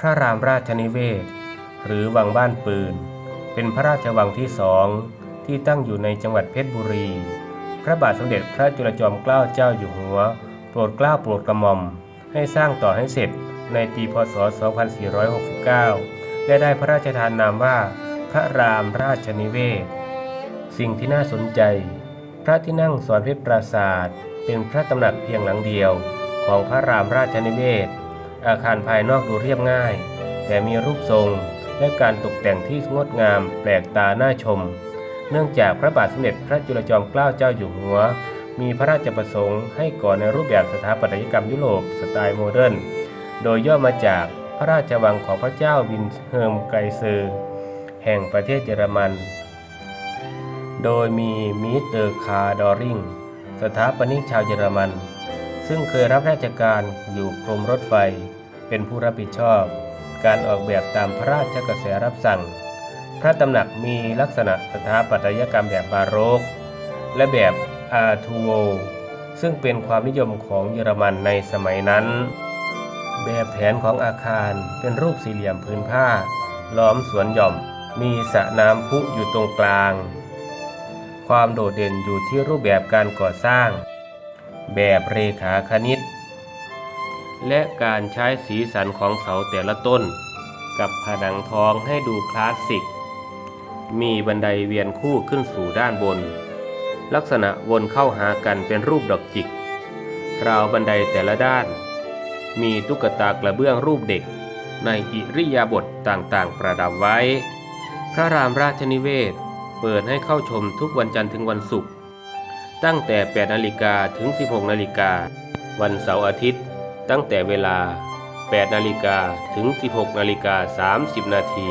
พระรามราชนิเวศ หรือวังบ้านปืน เป็นพระราชวังที่สองที่ตั้งอยู่ในจังหวัดเพชรบุรี พระบาทสมเด็จพระจุลจอมเกล้าเจ้าอยู่หัว โปรดเกล้าโปรดกระหม่อม ให้สร้างต่อให้เสร็จในปีพศ 2469 และได้พระราชทานนามว่า พระรามราชนิเวศ สิ่งที่น่าสนใจ พระที่นั่งสอนเพชรปราศาสตร์เป็นพระตำหนักเพียงหลังเดียวของพระรามราชนิเวศ อาคารภายนอกดูเรียบง่าย แต่มีรูปทรงและการตกแต่งที่งดงามแปลกตาน่าชม เนื่องจากพระบาทสมเด็จพระจุลจอมเกล้าเจ้าอยู่หัว มีพระราชประสงค์ให้ก่อในรูปแบบสถาปัตยกรรมยุโรปสไตล์โมเดิร์น โดยย่อมาจากพระราชวังของพระเจ้าวินเฮิร์มไกเซอร์แห่งประเทศเยอรมัน โดยมีมิสเตอร์คาร์ดอริงสถาปนิกชาวเยอรมัน ซึ่งเคยรับราชการอยู่กรมรถไฟ เป็นผู้รับผิดชอบ การออกแบบตามพระราชกระแสรับสั่ง พระตำหนักมีลักษณะสถาปัตยกรรมแบบบาโรก และแบบอาร์ทูโวซึ่งเป็นความนิยมของเยอรมันในสมัยนั้น แบบแผนของอาคารเป็นรูปสี่เหลี่ยมพื้นผ้า ล้อมสวนหย่อม มีสระน้ำพุอยู่ตรงกลาง ความโดดเด่นอยู่ที่รูปแบบการก่อสร้าง แบบเรขาคณิต และการใช้สีสันของเสาแต่ละต้น กับผนังทองให้ดูคลาสสิก มีบันไดเวียนคู่ขึ้นสู่ด้านบน ลักษณะวนเข้าหากันเป็นรูปดอกจิก ราวบันไดแต่ละด้าน มีตุ๊กตากระเบื้องรูปเด็ก ในอิริยาบถต่างๆ ประดับไว้ พระรามราชนิเวศ เปิดให้เข้าชมทุกวันจันทร์ถึงวันศุกร์ตั้งแต่ 8 นาฬิกาถึง 16 นาฬิกา วันเสาร์อาทิตย์ ตั้งแต่เวลา 8 นาฬิกาถึง 16 นาฬิกา 30 นาที